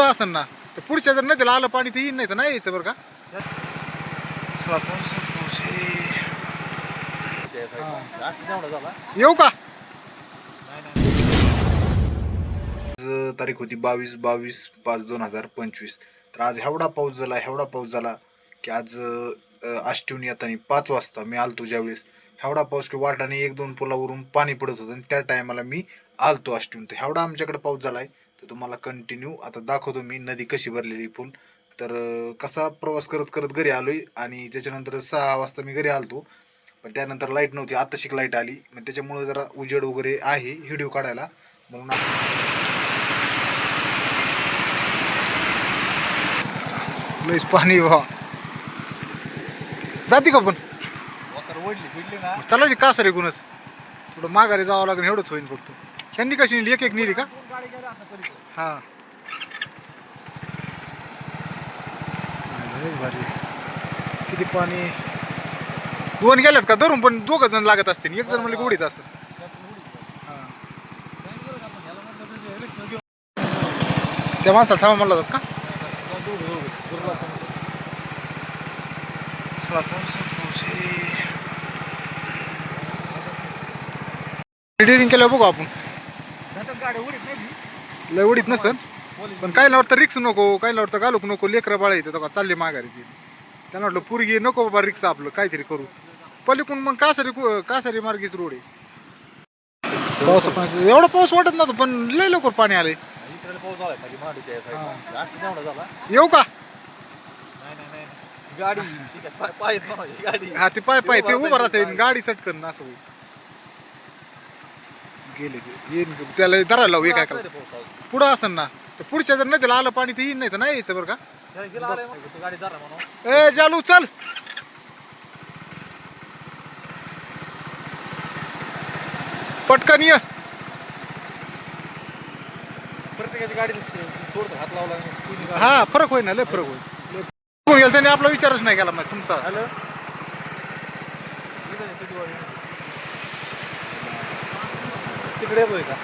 पुढं असेल ना तर पुढच्या जर नदीला आलं पाणी तर येईन नाही तर नाही यायचं बरं का? चला, पाऊसच पाऊस आहे. येऊ का? आज तारीख होती बावीस बावीस पाच दोन हजार पंचवीस. तर आज एवढा पाऊस झाला एवढा पाऊस झाला की आज आष्टीहून येताना पाच वाजता मी आलतो ज्यावेळेस. एवढा पाऊस की वाटाने एक दोन पुलावरून पाणी पडत होतं आणि त्या टायमाला मी आलतो आष्टीहून तर एवढा आमच्याकडे पाऊस झालाय. तर तुम्हाला कंटिन्यू आता दाखवतो मी नदी कशी भरलेली पूल तर कसा प्रवास करत करत घरी आलोय आणि त्याच्यानंतर सहा वाजता मी घरी आलतो. पण त्यानंतर लाइट नव्हती आता शिक लाइट आली. मग त्याच्यामुळे जरा उजेड वगैरे आहे व्हिडिओ काढायला. म्हणून लईच पाणी वा जाते का पण? चालायची का सर एकूणच थोडं माघारी जावं लागेल एवढंच होईल फक्त. त्यांनी कशी नेली? एक एक नेली का? हां. भारी. किती पाणी. दोन गेल्यात का? धरून पण दोघं जण लागत असतील. एक जण म्हणजे उडीत असत त्या माणसाला थांबा म्हणला जात का? चला, पाऊसच बघू आपण. आपण लय उडीत नसन पण काही वाटतं रिक्स नको काही वाटतं घालूक नको लेकरं बाळ येते का चालले माघारी ती. त्यांना वाटलं पुरगी नको बाबा रिक्स आपलं काहीतरी करू. पलीकडून मग कासारी कु- कासारी मार्गीच रोड आहे. पाऊस पाण्याचं एवढा पाऊस वाटत नव्हतं पण लय लवकर पाणी आलंय. येऊ का? गाडी ठीक आहे. पाय- पाय आहेत ना माझी गाडी. हा ते पाय पाय ते उभं राहते गाडी. चटकन असं होईल. गेले ते. येईन त्याला धरायला लावू काय असं का रे पाऊस आज. पुढं असेल ना. तर पुढच्या जर नदीला आलं पाणी तर येईन नाही तर नाही यायचं बरं का. तू गाडी धरा म्हणून. ए जालू चल. पटकन ये. प्रत्येकाची गाडी दिसते. थोडं हात लावला आणि तू निघाला. हा फरक होईल ना लय फरक होईल कोण गेलं त्याने आपला विचारच नाही केला मग तुमचा. हॅलो? इथं आहे, किती वाजले? तिकडे होय का?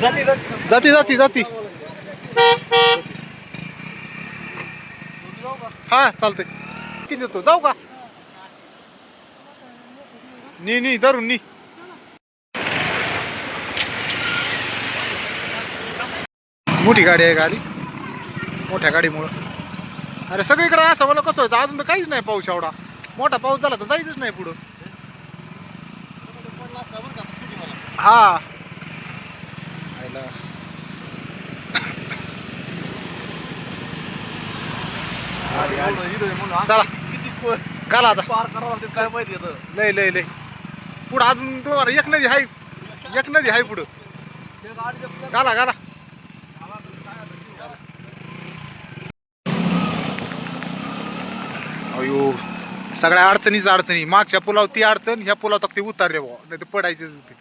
जाती जाती. जाती जाती जाती. हा चालतंय. किती देतो? जाऊ का? नी नी धरून नी. मोठी गाडी आहे गाडी. मोठ्या गाडीमुळं. अरे सगळीकडे असं मला कसं व्हायचं? अजून तर काहीच नाही पाऊस एवढा. मोठा पाऊस झाला तर जायचंच नाही पुढं. हा. चला. काला आता. पार करावं लागते काय माहिती लय लय लय. पुढं अजून तुम्हाला एक नदी आहे एक नदी आहे पुढं. घाला घाला. अयो. सगळ्या अडचणीच अडचणी. मागच्या पुलाव ती अडचण ह्या पुलाव तक ते उतारले भाऊ नाही ते पडायचेच होती.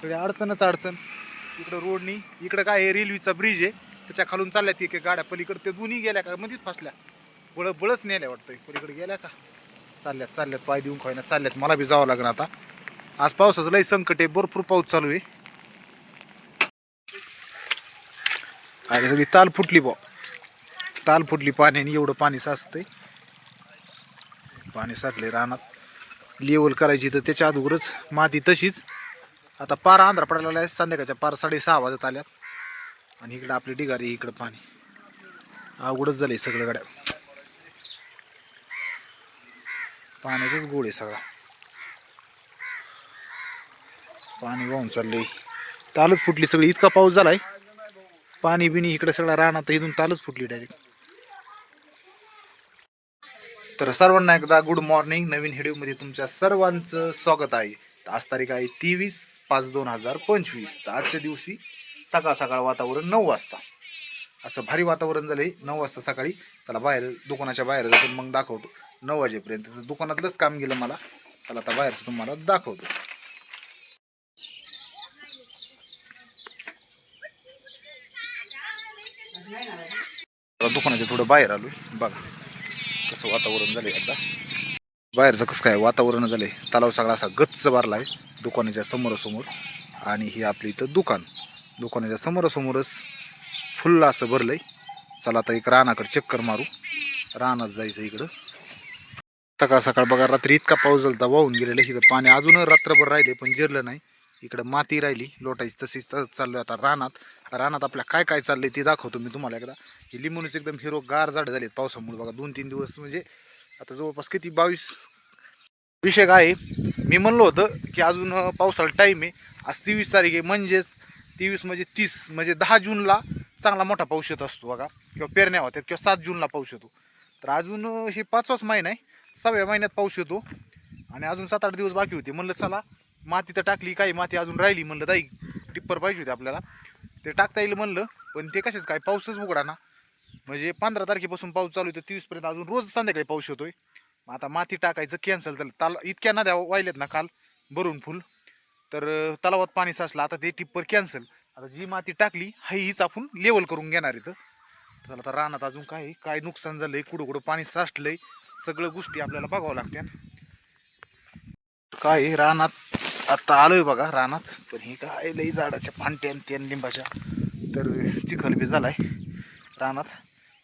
सगळ्या अडचणच अडचण. इकडं रोडनी इकडं काय आहे रेल्वेचा ब्रिज आहे. त्याच्या खालून चालल्या ती एक गाड्या. पलीकडे ते दोन्ही गेल्या का? मध्येच फसल्या. बळ बळच नेल्या वाटतं पलीकडे गेल्या का? चालल्यात चालल्यात. पाय देऊन खायना चालल्यात. मला बी जावं लागणार आता. आज पावसाचं लई संकट आहे. भरपूर पाऊस चालू आहे. अरे सगळी ताल फुटली बा ताल फुटली पाण्याने. एवढं पाणी साचतंय. पाणी साठले रानात. लेवल करायची तर त्याच्या अगोदरच माती तशीच. आता पार आंध्रा पडायला आहे संध्याकाळच्या पार साडेसहा वाजत आल्यात. आणि इकडं आपली डिगारी इकडं पाणी. अवघडच झाले सगळं गाड्या. पाण्याचाच गोड आहे सगळा. पाणी वाहून चाललंय. तालच फुटली सगळी. इतका पाऊस झालाय. पाणी बिणी इकडे सगळं राहणार इथून तालच फुटली डायरेक्ट तर सर्वांना एकदा गुड मॉर्निंग नवीन व्हिडिओमध्ये तुमच्या सर्वांचं स्वागत आहे. आज तारीख आहे तेवीस पाच दोन हजार पंचवीस. तर आजच्या दिवशी सकाळ सकाळ वातावरण नऊ वाजता. असं भारी वातावरण झालंय. नऊ वाजता सकाळी चला बाहेर दुकानाच्या बाहेर जातो मग दाखवतो. नऊ वाजेपर्यंत दुकानातलंच काम गेलं मला. चला आता बाहेरचं तुम्हाला दाखवतो. दुकानाच्या थोडं बाहेर आलो बघा. कसं वातावरण झालंय आता बाहेरचं कसं काय वातावरण झालंय. तलाव सगळा असा गच्च भरलाय दुकानाच्या समोरासमोर. आणि ही आपली इथं दुकान. दुकानाच्या समोरासमोरच फुल्ल असं भरलंय. चला आता एक रानाकडे चक्कर मारू. रानात जायचं इकडं. सकाळ सकाळ बघा रात्री इतका पाऊस झाला वाहून गेलेलं. इथं पाणी अजून रात्रभर राहिले पण जिरलं नाही. इकडं माती राहिली लोटायची तशीच तसंच चाललं आता रानात. रानात आपल्या काय काय चाललंय ते दाखवतो मी तुम्हाला एकदा. ही लिंबूनच एकदम हिरो गार झाड आहेत पावसामुळे बघा दोन तीन दिवस म्हणजे आता जवळपास किती? बावीस विषय आहे. मी म्हणलो होतं की अजून पावसाला पावसाळा टाईम आहे. आज तेवीस तारीख आहे म्हणजेच तेवीस म्हणजे तीस म्हणजे दहा जूनला चांगला मोठा पाऊस येत असतो बघा. किंवा पेरण्या होत्यात किंवा सात जूनला पाऊस येतो. तर अजून हे पाचवाच महिना आहे. सहाव्या महिन्यात पाऊस येतो. आणि अजून सात आठ दिवस बाकी होते. म्हणलं चला माती तर टाकली काही माती अजून राहिली म्हणलं दाई टिप्पर पाहिजे होती आपल्याला. ते टाकता येईल म्हणलं पण ते कशाच काय पाऊसच उघडा ना. म्हणजे पंधरा तारखेपासून पाऊस चालू आहे तर तेवीसपर्यंत अजून रोज संध्याकाळी पाऊस येतोय. मग आता माती टाकायचं कॅन्सल झालं. ताल इतक्या नद्या वाहिल्यात ना काल भरून फुल. तर तलावात पाणी साचलं आता ते टिप्पर कॅन्सल आता जी माती टाकली हाय हीच आपण लेवल करून घेणार इथं. तर आता रानात अजून काय आहे, काय नुकसान झालंय? कुठं कुठं पाणी साचलंय? सगळं गोष्टी आपल्याला बघावं लागत्या. काय आहे, रानात आत्ता आलोय बघा रानात. पण हे काय लई झाडाच्या फांट्या आणि लिंबाच्या. तर चिखल बी झालाय रानात.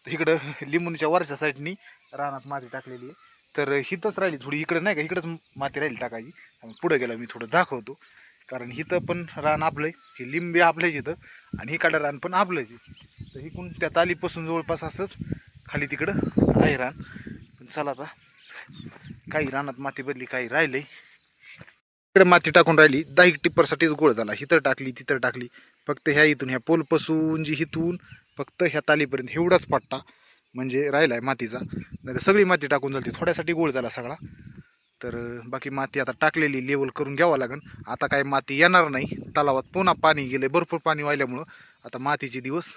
तर इकडं लिंबूच्या वरच्या साईडनी रानात माती टाकलेली आहे. तर हिथंच राहिली थोडी इकडं नाही का इकडंच माती राहिली टाकायची. आणि पुढं गेला मी थोडं दाखवतो. कारण हिथं पण रान आपलं हे लिंबे आपलं इथं आणि इकडं रान पण आपलं आहे. तर इकडून त्या तालीपासून जवळपास असंच खाली तिकडं आहे रान. पण चला आता काही रानात माती बदली काही राहिलंय. इकडे माती टाकून राहिली दहा टिप्परसाठीच गोळ झाला. हिथं टाकली तिथं टाकली. फक्त ह्या इथून ह्या पोलपासून जी हिथून फक्त ह्या तालीपर्यंत एवढाच पट्टा म्हणजे राहिला आहे मातीचा. नाही तर सगळी माती टाकून झाली थोड्यासाठी गोळ झाला सगळा. तर बाकी माती आता टाकलेली लेवल करून घ्यावं लागेल आता काय माती येणार नाही तलावात पुन्हा पाणी गेलं भरपूर पाणी व्हायल्यामुळं आता मातीचे दिवस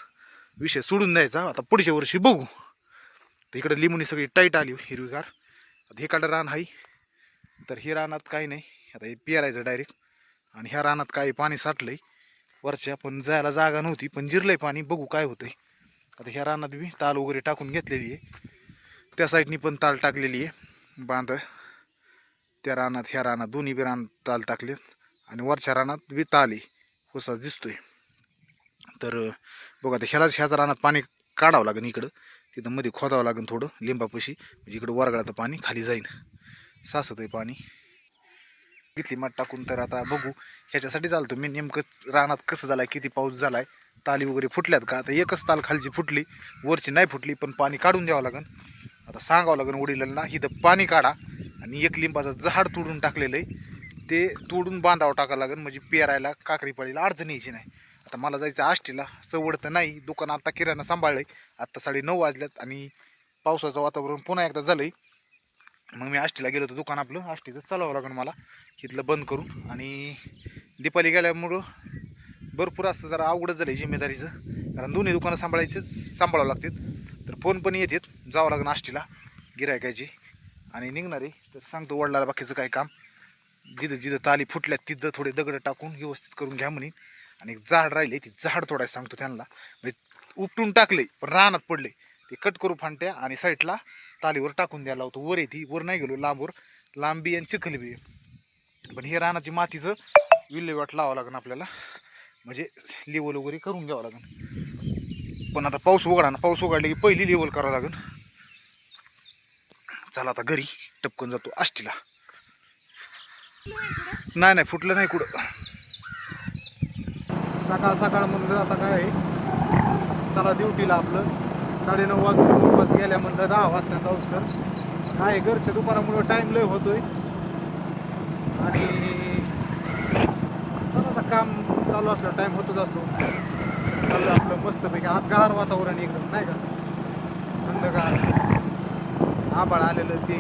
विषय सोडून द्यायचा. आता पुढच्या वर्षी बघू. तर इकडे लिंबूनी सगळी टाईट आली हिरवीगार. आता हे काढं रान आहे तर हे रानात काही नाही. आता हे पेरायचं डायरेक्ट आणि ह्या रानात काही पाणी साठलंय. वरच्या पण जायला जागा नव्हती पण जिरलंय पाणी बघू काय होतंय. आता ह्या रानात मी ताल वगैरे टाकून घेतलेली आहे. त्या साईडनी पण ताल टाकलेली आहे. बांध. त्या रानात ह्या रानात दोन्ही बी रान ताल टाकलेत. आणि वरच्या रानात बी ताल आहे. हुसा दिसतोय. तर बघा आता ह्यालाच ह्याच रानात पाणी काढावं लागेल इकडं. तिथं मध्ये खोदावं लागेल थोडं लिंबापशी. म्हणजे इकडं वरगळाचं पाणी खाली जाईन. सासत आहे पाणी. घेतली माठ टाकून तर आता बघू. ह्याच्यासाठी चालतो मी नेमकं रानात कसं झालाय किती पाऊस झालाय ताली वगैरे फुटल्यात का? आता एकच ताल खालची फुटली वरची नाही फुटली पण पाणी काढून द्यावं लागेल आता सांगावं लागेल वडिलांना इथं पाणी काढा. आणि एक लिंबाचं झाड तोडून टाकलेलं आहे ते तोडून बांधावं टाकावं लागेल म्हणजे पेरायला काकरी पाळीला अडचण यायची नाही. आता मला जायचं आष्टीला सवड तर नाही दुकान आता किराणा सांभाळलं आहे आत्ता साडे नऊ वाजल्यात आणि पावसाचं वातावरण पुन्हा एकदा झालं आहे मग मी आष्टीला गेलो होतो दुकान आपलं आष्टीचं चालावं लागेल मला. इथलं बंद करून. आणि दीपाली गेल्यामुळं भरपूर असतं जरा अवघडच झालं जिम्मेदारीचं. कारण दोन्ही दुकानं सांभाळायचेच सांभाळावं लागतात तर फोन पण येतात जावं लागेल आष्टीला. गिरायकायची आणि निघणार आहे. तर सांगतो वडलाला बाकीचं काय काम. जिथं जिथं ताली फुटल्यात तिथं थोडे दगड टाकून व्यवस्थित करून घ्या म्हणे. आणि एक झाड राहिले ते झाड तोडायला सांगतो त्यांना. म्हणजे उपटून टाकले पण रानात पडले ते कट करू फांट्या आणि साईडला तालीवर टाकून द्यायला होतो वर येते वर नाही गेलो लांबवर. लांबी आणि चिखली बी पण हे रानाची मातीचं विल्हेवाट लावावं लागेल आपल्याला. म्हणजे लेवल वगैरे करून घ्यावं लागेल पण आता पाऊस उघडा ना पाऊस उघडले की पहिली लेवल करावं लागेल चला आता घरी टपकन जातो आष्टीला. नाही नाही फुटलं नाही कुठं. सकाळ सकाळ म्हणलं आता काय आहे? चला ड्युटीला आपलं. साडेनऊ वाजून जवळपास गेल्या म्हणलं दहा वाजता जाऊ सर काय घरच्या दुपारामुळं टाईम लय होतोय. आणि चला आता काम चालू असलं टाईम होतच असतो. चाललं आपलं मस्तपैकी. आज गार वातावरण एकदम नाही का? थंडगार. आबाळ आलेलं ते.